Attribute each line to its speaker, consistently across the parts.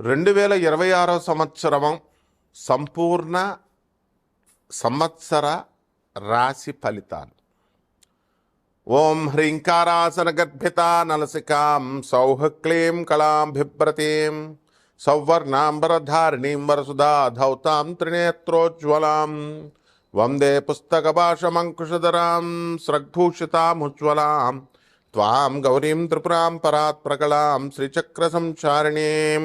Speaker 1: రెండు వేల ఇరవై ఆరో సంవత్సరం సంపూర్ణ సంవత్సర రాశి ఫలితాలు. ఓం హ్రీంకారాసన గర్భిత నలసికాం సౌహ క్లీం కళాం సౌవర్ణాంబరధారిణీం వరసుధా ధౌతాం త్రినేత్రోజ్వలాం వందే పుస్తకభాషమంకుశధరాం స్రగ్భూషితాముజ్వలాం త్వాం గౌరీం త్రిపురాం పరాత్ ప్రకళాం శ్రీచక్ర సంచారిణీం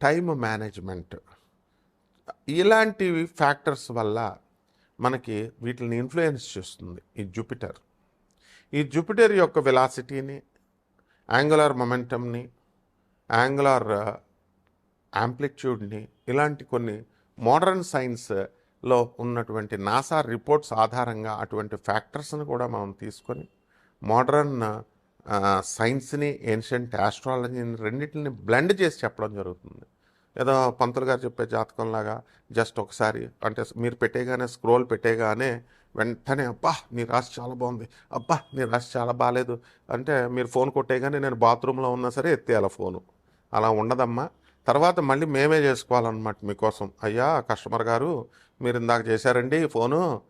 Speaker 1: టైం మేనేజ్మెంట్. ఇలాంటి ఫ్యాక్టర్స్ వల్ల మనకి వీటిని ఇన్ఫ్లుయెన్స్ చేస్తుంది ఈ జూపిటర్. ఈ జూపిటర్ యొక్క వెలాసిటీని యాంగులర్ మొమెంటమ్ని యాంగులర్ యాంప్లిట్యూడ్ని ఇలాంటి కొన్ని మోడర్న్ సైన్స్లో ఉన్నటువంటి నాసా రిపోర్ట్స్ ఆధారంగా అటువంటి ఫ్యాక్టర్స్ని కూడా మనం తీసుకొని మోడర్న్ సైన్స్ని ఏన్షియంట్ ఆస్ట్రాలజీని రెండింటిని బ్లెండ్ చేసి చెప్పడం జరుగుతుంది. ఏదో పంతులు గారు చెప్పే జాతకంలాగా జస్ట్ ఒకసారి అంటే మీరు పెట్టేగానే స్క్రోల్ పెట్టేగానే వెంటనే అబ్బా నీ రాశి చాలా బాగుంది అబ్బా నీ రాశి చాలా బాగాలేదు అంటే మీరు ఫోన్ కొట్టేగానే నేను బాత్రూంలో ఉన్నా సరే ఎత్తేయాల ఫోను. అలా ఉండదమ్మా. తర్వాత మళ్ళీ మేమే చేసుకోవాలన్నమాట మీకోసం. అయ్యా కస్టమర్ గారు మీరు ఇందాక చేశారండి ఫోను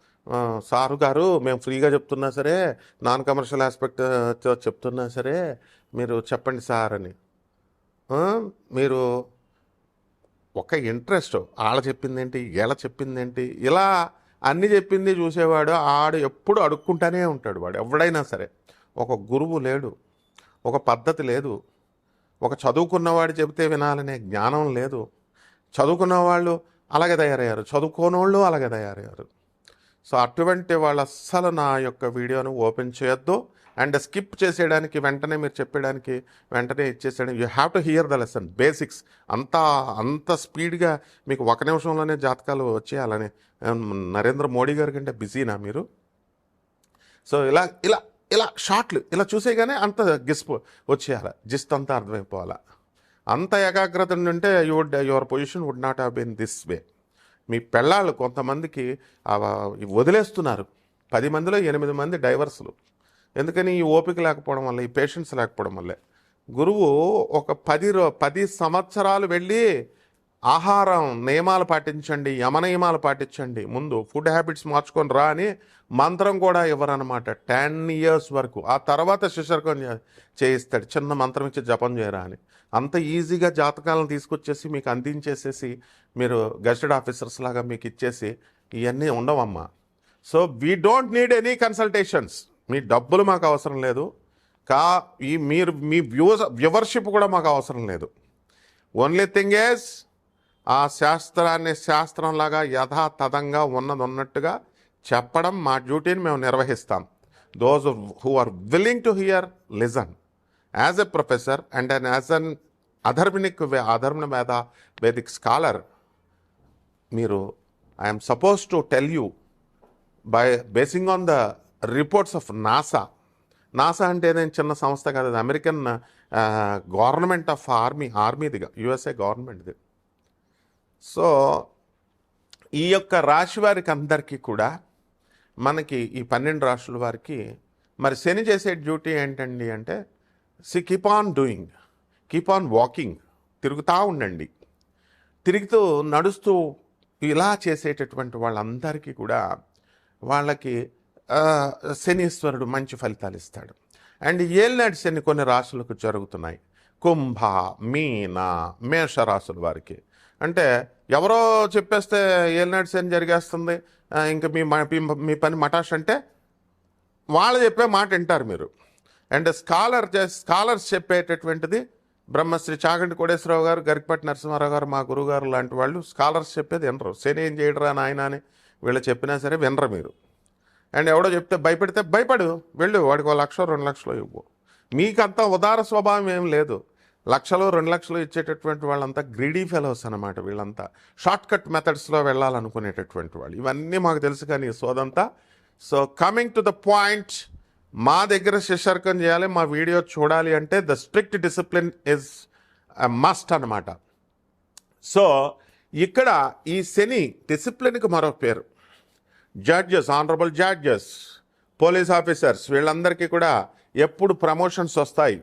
Speaker 1: సారు గారు మేము ఫ్రీగా చెప్తున్నా సరే నాన్ కమర్షియల్ ఆస్పెక్ట్ చెప్తున్నా సరే మీరు చెప్పండి సార్ అని. మీరు ఒక ఇంట్రెస్ట్ ఆడ చెప్పిందేంటి ఎలా చెప్పిందేంటి ఇలా అన్ని చెప్పింది చూసేవాడు ఆడు ఎప్పుడు అడుక్కుంటానే ఉంటాడు వాడు ఎవడైనా సరే. ఒక గురువు లేడు ఒక పద్ధతి లేదు. ఒక చదువుకున్నవాడు చెబితే వినాలనే జ్ఞానం లేదు. చదువుకున్న వాళ్ళు అలాగే తయారయ్యారు చదువుకోనోళ్ళు అలాగే తయారయ్యారు. సో అటువంటి వాళ్ళు అస్సలు నా యొక్క వీడియోను ఓపెన్ చేయొద్దు. అండ్ స్కిప్ చేసేయడానికి వెంటనే మీరు చెప్పేయడానికి వెంటనే ఇచ్చేసేయడం. You have to hear the lesson basics. అంత అంత స్పీడ్గా మీకు ఒక నిమిషంలోనే జాతకాలు వచ్చేయాలని నరేంద్ర మోడీ గారి కంటే బిజీనా మీరు? సో ఇలా ఇలా ఇలా షార్ట్లు ఇలా చూసేగానే అంత గిస్ప్ వచ్చేయాలి. జిస్ట్ అంతా అర్థమైపోవాలా? అంత ఏకాగ్రత ఉంటే your your position would not have been this way. మీ పెళ్ళాళ్ళు కొంతమందికి వదిలేస్తున్నారు. పది మందిలో ఎనిమిది మంది డైవర్సులు. ఎందుకని ఈ ఓపిక లేకపోవడం వల్ల ఈ పేషెన్స్ లేకపోవడం వల్లే. గురువు ఒక పది రో పది సంవత్సరాలు వెళ్ళి ఆహారం నియమాలు పాటించండి యమ నియమాలు పాటించండి. ముందు ఫుడ్ హ్యాబిట్స్ మార్చుకొని రా అని మంత్రం కూడా ఇవ్వరనమాట టెన్ ఇయర్స్ వరకు. ఆ తర్వాత శిశర్కం చేయిస్తాడు. చిన్న మంత్రం ఇచ్చి జపం చేయరా అని. అంత ఈజీగా జాతకాలను తీసుకొచ్చేసి మీకు అందించేసేసి మీరు గెస్టెడ్ ఆఫీసర్స్ లాగా మీకు ఇచ్చేసి ఇవన్నీ ఉండవమ్మా. So we don't need any consultations మీ డబ్బులు మాకు అవసరం లేదు. కా ఈ మీరు మీ వ్యూస్ వ్యూవర్షిప్ కూడా మాకు అవసరం లేదు. ఓన్లీ థింగ్ ఏస్ ఆ శాస్త్రాన్ని శాస్త్రంలాగా యథాతథంగా ఉన్నది ఉన్నట్టుగా చెప్పడం మా డ్యూటీని మేము నిర్వహిస్తాం. Those who are willing to hear listen as a professor and and as an అధర్మినిక్ అధర్మ వేద వేదిక్ స్కాలర్ మీరు I'm supposed to tell you by basing on the reports of NASA NASA అంటే ఏదైనా చిన్న సంస్థ కాదు అది అమెరికన్ గవర్నమెంట్ ఆఫ్ ఆర్మీ ఆర్మీదిగా యుఎస్ఏ గవర్నమెంట్ది సో ఈ యొక్క రాశి వారికి అందరికీ కూడా మనకి ఈ పన్నెండు రాశుల వారికి మరి శని చేసే డ్యూటీ ఏంటండి అంటే see keep on doing keep on walking తిరుగుతూ ఉండండి. తిరుగుతూ నడుస్తూ ఇలా చేసేటటువంటి వాళ్ళందరికీ కూడా వాళ్ళకి శనీశ్వరుడు మంచి ఫలితాలు ఇస్తాడు. అండ్ ఏలినాటి శని కొన్ని రాశులకు జరుగుతున్నాయి. కుంభ మీన మేష రాశుల వారికి. అంటే ఎవరో చెప్పేస్తే ఏలినాడు శని జరిగేస్తుంది ఇంకా మీ మీ- పని మటాష్ అంటే వాళ్ళు చెప్పే మాట వింటారు మీరు. అండ్ స్కాలర్ స్కాలర్స్ చెప్పేటటువంటిది బ్రహ్మశ్రీ చాగంటి కోటేశ్వరరావు గారు గరికపట్టి నరసింహారావు గారు మా గురుగారు లాంటి వాళ్ళు స్కాలర్స్ చెప్పేది వినరు. శని ఏం చేయడరా నాయన అని వీళ్ళు చెప్పినా సరే వినరు మీరు. అండ్ ఎవడో చెప్తే భయపెడితే భయపడు వెళ్ళు వాడికి ఒక లక్ష రెండు లక్షలు ఇవ్వు. మీకంతా ఉదార స్వభావం ఏం లేదు. లక్షలు రెండు లక్షలు ఇచ్చేటటువంటి వాళ్ళంతా గ్రీడీ ఫెలోస్ అనమాట వీళ్ళంతా. షార్ట్ కట్ మెథడ్స్లో వెళ్ళాలనుకునేటటువంటి వాళ్ళు. ఇవన్నీ మాకు తెలుసు కానీ సోదంతా. So coming to the point మా దగ్గర శిశర్కం చేయాలి మా వీడియో చూడాలి అంటే the strict discipline is must అన్నమాట. సో ఇక్కడ ఈ శని డిసిప్లిన్కి మరో పేరు. Judges honourable judges police officers వీళ్ళందరికీ కూడా ఎప్పుడు ప్రమోషన్స్ వస్తాయి.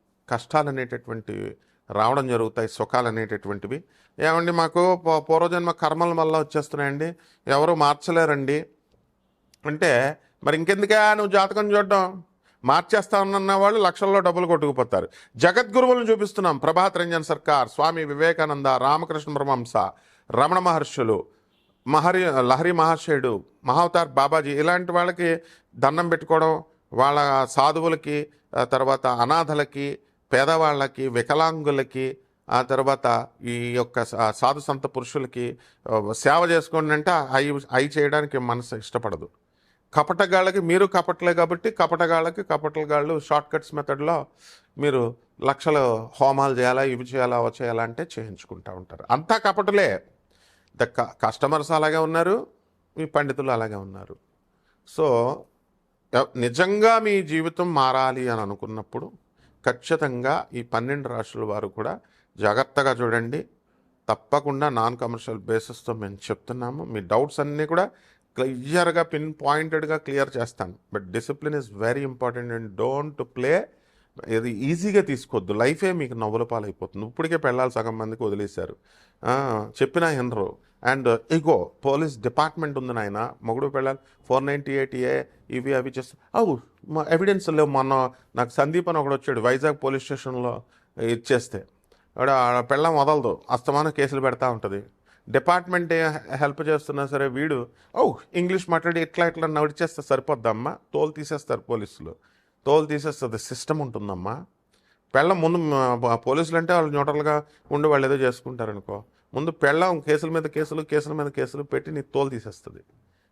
Speaker 1: కష్టాలు అనేటటువంటివి రావడం జరుగుతాయి సుఖాలు అనేటటువంటివి ఏమండి మాకు పూర్వజన్మ కర్మల వల్ల వచ్చేస్తున్నాయండి. ఎవరు మార్చలేరండి. అంటే మరి ఇంకెందుకే నువ్వు జాతకం చూడడం? మార్చేస్తానన్న వాళ్ళు లక్షల్లో డబ్బులు కొట్టుకుపోతారు. జగద్గురువులను చూపిస్తున్నాం. ప్రభాత్ రంజన్ సర్కార్ స్వామి వివేకానంద రామకృష్ణ బ్రహ్మంస రమణ మహర్షులు మహరి లహరి మహాశయుడు మహావతార్ బాబాజీ. ఇలాంటి వాళ్ళకి దండం పెట్టుకోవడం వాళ్ళ సాధువులకి తర్వాత అనాథలకి పేదవాళ్ళకి వికలాంగులకి ఆ తర్వాత ఈ యొక్క సాధు సంత పురుషులకి సేవ చేసుకోండి అంటే అవి అవి చేయడానికి మనసు ఇష్టపడదు. కపటగాళ్ళకి మీరు కపటలే కాబట్టి కపటగాళ్ళకి కపటగాళ్ళు షార్ట్ కట్స్ మెథడ్లో మీరు లక్షలు హోమాలు చేయాలా ఇవి చేయాలా అవి చేయాలా అంటే చేయించుకుంటూ ఉంటారు. అంతా కపటలే. ద క- కస్టమర్స్ అలాగే ఉన్నారు మీ పండితులు అలాగే ఉన్నారు. సో నిజంగా మీ జీవితం మారాలి అని అనుకున్నప్పుడు ఖచ్చితంగా ఈ పన్నెండు రాష్ట్రాల వారు కూడా జాగ్రత్తగా చూడండి. తప్పకుండా నాన్ కమర్షియల్ బేసిస్తో మేము చెప్తున్నాము. మీ డౌట్స్ అన్నీ కూడా క్లియర్గా పిన్ పాయింటెడ్గా క్లియర్ చేస్తాను. But discipline is very important and don't play ఇది ఈజీగా తీసుకోవద్దు. లైఫే మీకు నవ్వుల పాలైపోతుంది. ఇప్పటికే పెళ్ళాలి సగం మందికి వదిలేశారు. చెప్పినా వినరు. అండ్ ఇగో పోలీస్ డిపార్ట్మెంట్ ఉంది నాయన. మొగుడు పెళ్ళాలి. ఫోర్ నైంటీ ఎయిట్ ఏ ఇవి అవి చేస్తా. అవు మా ఎవిడెన్స్ లేవు. మొన్న నాకు సందీప్ అని ఒకడు వచ్చాడు వైజాగ్ పోలీస్ స్టేషన్లో ఇచ్చేస్తే. ఆడ ఆడ పెళ్ళం వదలదు. అస్తమానం కేసులు పెడతా ఉంటుంది. డిపార్ట్మెంట్ హెల్ప్ చేస్తున్నా సరే వీడు ఓ ఇంగ్లీష్ మాట్లాడి ఇట్లా ఇట్లా నడిచేస్తే సరిపోద్దమ్మా. తోలు తీసేస్తారు పోలీసులు. తోలు తీసేస్తుంది సిస్టమ్ ఉంటుందమ్మా. పెళ్ళం ముందు పోలీసులు అంటే వాళ్ళు న్యూట్రల్గా ఉండి వాళ్ళు ఏదో చేసుకుంటారనుకో. ముందు పెళ్ళాం కేసుల మీద కేసులు కేసుల మీద కేసులు పెట్టి నీ తోలు తీసేస్తుంది.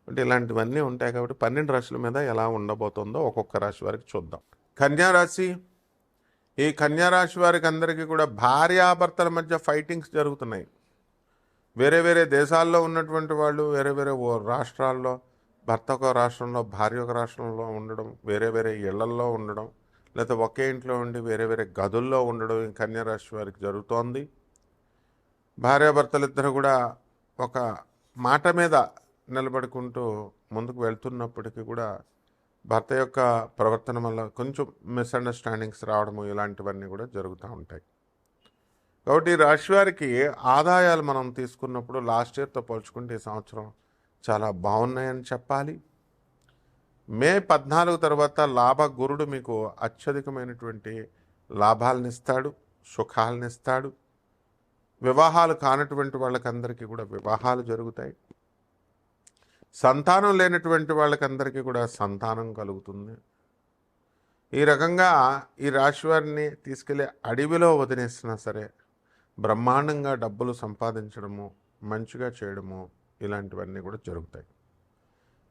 Speaker 1: అంటే ఇలాంటివన్నీ ఉంటాయి కాబట్టి పన్నెండు రాశుల మీద ఎలా ఉండబోతుందో ఒక్కొక్క రాశి వారికి చూద్దాం. కన్యారాశి ఈ కన్యా రాశి వారికి అందరికీ కూడా భార్యాభర్తల మధ్య ఫైటింగ్స్ జరుగుతున్నాయి. వేరే వేరే దేశాల్లో ఉన్నటువంటి వాళ్ళు వేరే వేరే ఓ రాష్ట్రాల్లో భర్త ఒక రాష్ట్రంలో భార్య ఒక రాష్ట్రంలో ఉండడం వేరే వేరే ఇళ్ళల్లో ఉండడం లేకపోతే ఒకే ఇంట్లో ఉండి వేరే వేరే గదుల్లో ఉండడం ఈ వారికి జరుగుతోంది. భార్యాభర్తలు ఇద్దరు కూడా ఒక మాట మీద నిలబడుకుంటూ ముందుకు వెళ్తున్నప్పటికీ కూడా భర్త యొక్క ప్రవర్తన వల్ల కొంచెం మిస్అండర్స్టాండింగ్స్ రావడము ఇలాంటివన్నీ కూడా జరుగుతూ ఉంటాయి. కాబట్టి ఈ రాశి వారికి ఆదాయాలు మనం తీసుకున్నప్పుడు లాస్ట్ ఇయర్తో పోల్చుకుంటే ఈ సంవత్సరం చాలా బాగున్నాయని చెప్పాలి. మే పద్నాలుగు తర్వాత లాభ గురుడు మీకు అత్యధికమైనటువంటి లాభాలనిస్తాడు సుఖాలనిస్తాడు. సుఖాలను ఇస్తాడు వివాహాలు కానటువంటి వాళ్ళకందరికీ కూడా వివాహాలు జరుగుతాయి. సంతానం లేనటువంటి వాళ్ళకందరికీ కూడా సంతానం కలుగుతుంది. ఈ రకంగా ఈ రాశి వారిని తీసుకెళ్ళి అడవిలో వదిలేసినా సరే బ్రహ్మాండంగా డబ్బులు సంపాదించడము మంచిగా చేయడము ఇలాంటివన్నీ కూడా జరుగుతాయి.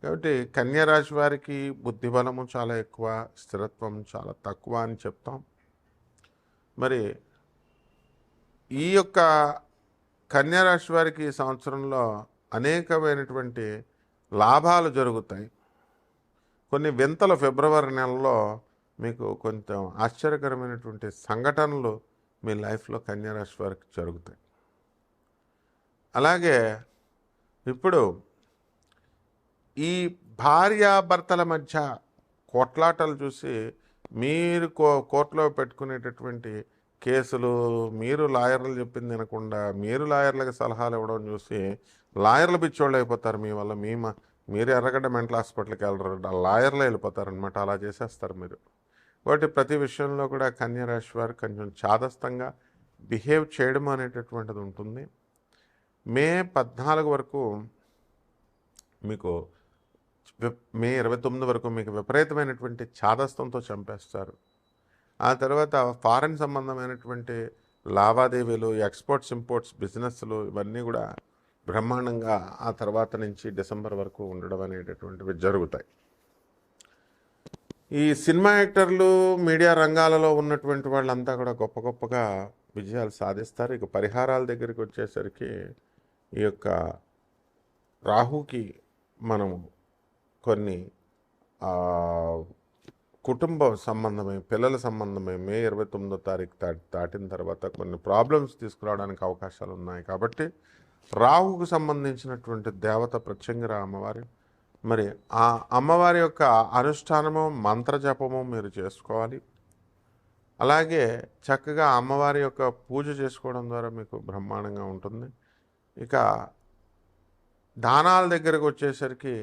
Speaker 1: కాబట్టి కన్యా రాశి వారికి బుద్ధిబలము చాలా ఎక్కువ స్థిరత్వం చాలా తక్కువ అని చెప్తాం. మరి ఈ యొక్క కన్యా రాశి వారికి ఈ సంవత్సరంలో అనేకమైనటువంటి లాభాలు జరుగుతాయి. కొన్ని వింతలు ఫిబ్రవరి నెలలో మీకు కొంచెం ఆశ్చర్యకరమైనటువంటి సంఘటనలు మీ లైఫ్లో కన్యా రాశి వారికి జరుగుతాయి. అలాగే ఇప్పుడు ఈ భార్యాభర్తల మధ్య కొట్లాటలు చూసి మీరు కో కోర్టులో పెట్టుకునేటటువంటి కేసులు మీరు లాయర్లు చెప్పింది వినకుండా మీరు లాయర్లకు సలహాలు ఇవ్వడం చూసి లాయర్లు పిచ్చోళ్ళు అయిపోతారు మీ వల్ల మీ మీరు ఎర్రగడ్డ మెంటల్ హాస్పిటల్కి వెళ్ళరు ఆ వెళ్ళిపోతారనమాట వెళ్ళిపోతారు అనమాట అలా చేసేస్తారు మీరు. కాబట్టి ప్రతి విషయంలో కూడా కన్యరాశి వారు కొంచెం చాదస్తంగా బిహేవ్ చేయడం అనేటటువంటిది ఉంటుంది. మే పద్నాలుగు వరకు మీకు మే ఇరవై తొమ్మిది వరకు మీకు విపరీతమైనటువంటి చాదస్తంతో చంపేస్తారు. ఆ తర్వాత ఫారెన్ సంబంధమైనటువంటి లావాదేవీలు ఎక్స్పోర్ట్స్ ఇంపోర్ట్స్ బిజినెస్లు ఇవన్నీ కూడా బ్రహ్మాండంగా ఆ తర్వాత నుంచి డిసెంబర్ వరకు ఉండడం అనేటటువంటివి జరుగుతాయి. ఈ సినిమా యాక్టర్లు మీడియా రంగాలలో ఉన్నటువంటి వాళ్ళంతా కూడా గొప్ప గొప్పగా విజయాలు సాధిస్తారు. ఇక పరిహారాల దగ్గరికి వచ్చేసరికి ఈ యొక్క రాహుకి మనము కొన్ని కుటుంబ సంబంధమే పిల్లల సంబంధమే. మే ఇరవై తొమ్మిదో తారీఖు దాటిన తర్వాత కొన్ని ప్రాబ్లమ్స్ తీసుకురావడానికి అవకాశాలు ఉన్నాయి. కాబట్టి రాహుకు సంబంధించినటువంటి దేవత ప్రత్యంగిర అమ్మవారి. మరి ఆ అమ్మవారి యొక్క అనుష్ఠానము మంత్ర జపము మీరు చేసుకోవాలి. అలాగే చక్కగా అమ్మవారి యొక్క పూజ చేసుకోవడం ద్వారా మీకు బ్రహ్మాండంగా ఉంటుంది. ఇక దానాల దగ్గరకు వచ్చేసరికి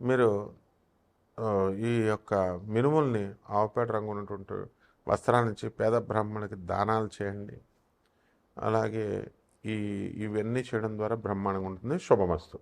Speaker 1: మీరు ఈ యొక్క మినుముల్ని ఆవుపేట రంగు ఉన్నటువంటి వస్త్రాన్ని పేద బ్రాహ్మణుడికి దానాలు చేయండి. అలాగే ఈ ఇవన్నీ చేయడం ద్వారా బ్రహ్మాండంగా ఉంటుంది. శుభమస్తు.